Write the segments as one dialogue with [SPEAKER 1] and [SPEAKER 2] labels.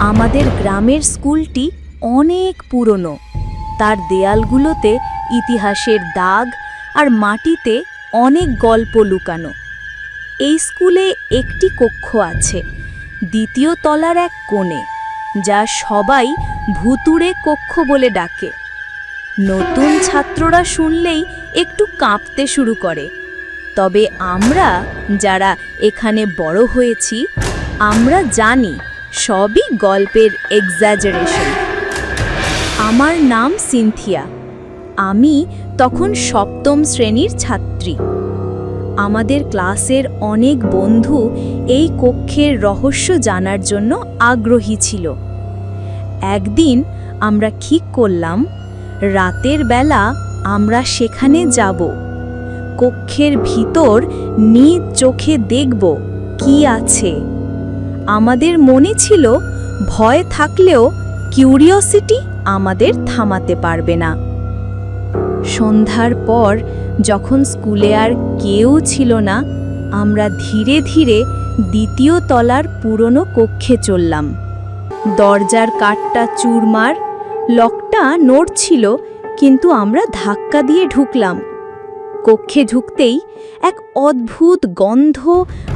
[SPEAKER 1] আমাদের গ্রামের স্কুলটি অনেক পুরনো। তার দেয়ালগুলোতে ইতিহাসের দাগ আর মাটিতে অনেক গল্প লুকানো। এই স্কুলে একটি কক্ষ আছে, দ্বিতীয় তলার এক কোণে, যা সবাই ভুতুড়ে কক্ষ বলে ডাকে। নতুন ছাত্ররা শুনলেই একটু কাঁপতে শুরু করে। তবে আমরা যারা এখানে বড় হয়েছি আমরা জানি, সবই গল্পের এক্সাজারেশন আমার নাম সিনথিয়া। আমি তখন সপ্তম শ্রেণির ছাত্রী। আমাদের ক্লাসের অনেক বন্ধু এই কক্ষের রহস্য জানার জন্য আগ্রহী ছিল। একদিন আমরা ঠিক করলাম, রাতের বেলা আমরা সেখানে যাব। কক্ষের ভিতর নিজ চোখে দেখব কি আছে। আমাদের মনে ছিল ভয় থাকলেও কিউরিওসিটি আমাদের থামাতে পারবে না। সন্ধ্যার পর যখন স্কুলে আর কেউ ছিল না, আমরা ধীরে ধীরে দ্বিতীয় তলার পুরনো কক্ষে চললাম। দরজার কাঠটা চুরমার, লকটা নড়ছিল, কিন্তু আমরা ধাক্কা দিয়ে ঢুকলাম। কক্ষে ঢুকতেই এক অদ্ভুত গন্ধ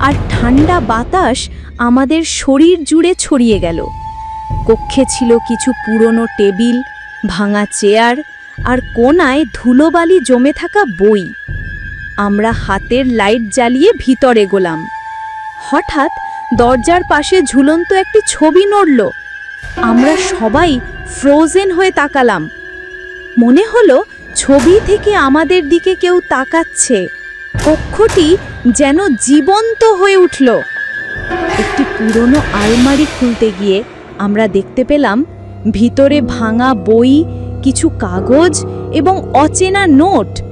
[SPEAKER 1] আর ঠান্ডা বাতাস আমাদের শরীর জুড়ে ছড়িয়ে গেল। কক্ষে ছিল কিছু পুরনো টেবিল, ভাঙা চেয়ার আর কোনায় ধুলোবালি জমে থাকা বই। আমরা হাতের লাইট জ্বালিয়ে ভিতরে গোলাম। হঠাৎ দরজার পাশে ঝুলন্ত একটি ছবি নড়ল। আমরা সবাই ফ্রোজেন হয়ে তাকালাম। মনে হলো ছবি থেকে আমাদের দিকে কেউ তাকাচ্ছে। কক্ষটি যেন জীবন্ত হয়ে উঠল। একটি পুরনো আলমারি খুলতে গিয়ে আমরা দেখতে পেলাম, ভিতরে ভাঙা বই, কিছু কাগজ এবং অচেনা নোট।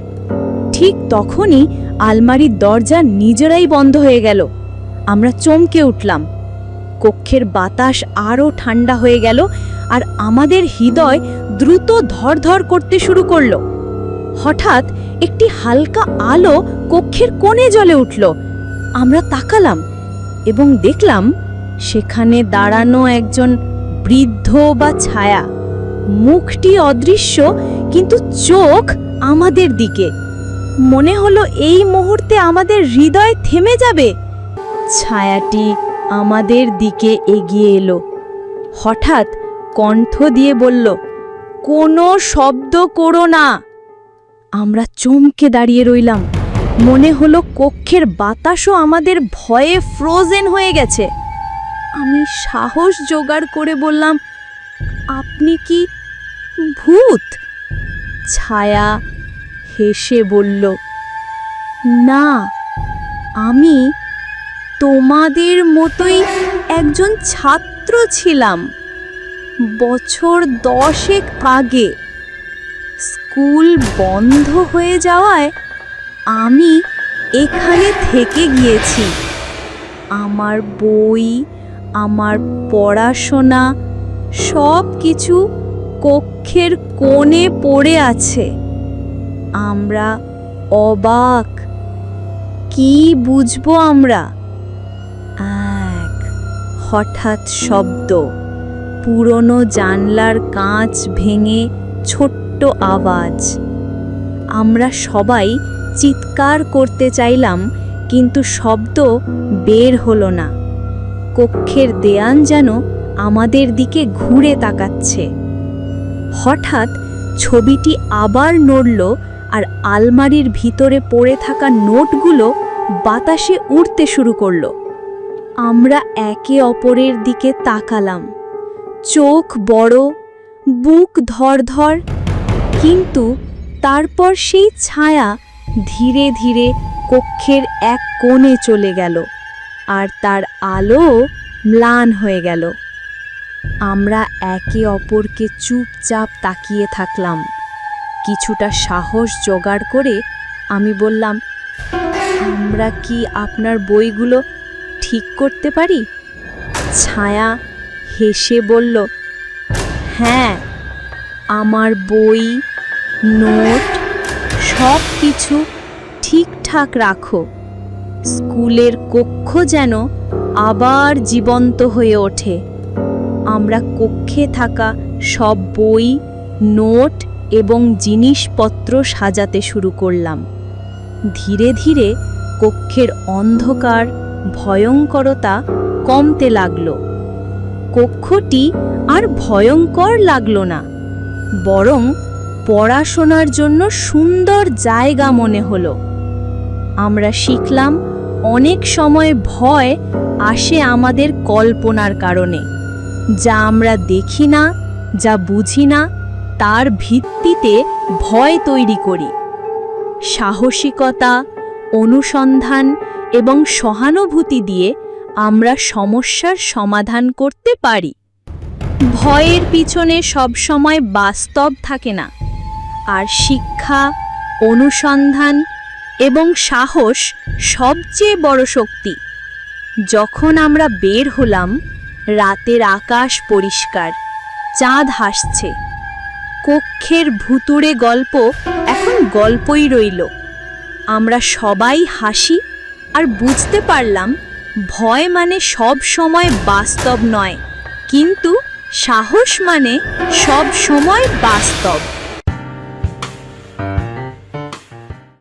[SPEAKER 1] ঠিক তখনই আলমারির দরজা নিজেরাই বন্ধ হয়ে গেল। আমরা চমকে উঠলাম। কক্ষের বাতাস আরও ঠান্ডা হয়ে গেল আর আমাদের হৃদয় দ্রুত ধরধর করতে শুরু করল। হঠাৎ একটি হালকা আলো কক্ষের কোণে জ্বলে উঠল। আমরা তাকালাম এবং দেখলাম সেখানে দাঁড়ানো একজন বৃদ্ধ বা ছায়া। মুখটি অদৃশ্য, কিন্তু চোখ আমাদের দিকে। মনে হলো এই মুহূর্তে আমাদের হৃদয় থেমে যাবে। ছায়াটি আমাদের দিকে এগিয়ে এলো। হঠাৎ কণ্ঠ দিয়ে বলল, কোনো শব্দ করো না। আমরা চমকে দাঁড়িয়ে রইলাম। মনে হলো কক্ষের বাতাসও আমাদের ভয়ে ফ্রোজেন হয়ে গেছে। আমি সাহস জোগাড় করে বললাম, আপনি কি ভূত? ছায়া হেসে বলল, না, আমি তোমাদের মতোই একজন ছাত্র ছিলাম। বছর দশেক আগে স্কুল বন্ধ হয়ে যাওয়ায় আমি এখানে থেকে গিয়েছি। আমার বই, আমার পড়াশোনা সব কিছু কক্ষের কোণে পড়ে আছে। আমরা অবাক। কি বুঝব আমরা? এক হঠাৎ শব্দ। পুরনো জানলার কাঁচ ভেঙে ছোট্ট আওয়াজ। আমরা সবাই চিৎকার করতে চাইলাম, কিন্তু শব্দ বের হলো না। কক্ষের দেয়ান যেন আমাদের দিকে ঘুরে তাকাচ্ছে। হঠাৎ ছবিটি আবার নড়ল আর আলমারির ভিতরে পড়ে থাকা নোটগুলো বাতাসে উড়তে শুরু করল। আমরা একে অপরের দিকে তাকালাম। চোখ বড়, বুক ধরধর কিন্তু তারপর সেই ছায়া ধীরে ধীরে কক্ষের এক কোণে চলে গেল আর তার আলো ম্লান হয়ে গেল। আমরা একে অপরকে চুপচাপ তাকিয়ে থাকলাম। কিছুটা সাহস জোগাড় করে আমি বললাম, আমরা কি আপনার বইগুলো ঠিক করতে পারি? ছায়া হেসে বলল হ্যাঁ আমার বই, নোট সব কিছু ঠিকঠাক রাখো। স্কুলের কক্ষ যেন আবার জীবন্ত হয়ে ওঠে। আমরা কক্ষে থাকা সব বই, নোট এবং জিনিসপত্র সাজাতে শুরু করলাম। ধীরে ধীরে কক্ষের অন্ধকার, ভয়ঙ্করতা কমতে লাগল। কক্ষটি আর ভয়ঙ্কর লাগল না। বরং পড়াশোনার জন্য সুন্দর জায়গা মনে হলো। আমরা শিখলাম অনেক সময় ভয় আসে আমাদের কল্পনার কারণে, যা আমরা দেখি না, যা বুঝি না, তার ভিত্তিতে ভয় তৈরি করি। সাহসিকতা, অনুসন্ধান এবং সহানুভূতি দিয়ে আমরা সমস্যার সমাধান করতে পারি। ভয়ের পিছনে সবসময় বাস্তব থাকে না। আর শিক্ষা, অনুসন্ধান এবং সাহস সবচেয়ে বড় শক্তি। যখন আমরা বের হলাম, রাতের আকাশ পরিষ্কার, চাঁদ হাসছে। কক্ষের ভুতুড়ে গল্প এখন গল্পই রইল। আমরা সবাই হাসি আর বুঝতে পারলাম, ভয় মানে সব সময় বাস্তব নয়। কিন্তু সাহস মানে সব সময় বাস্তব।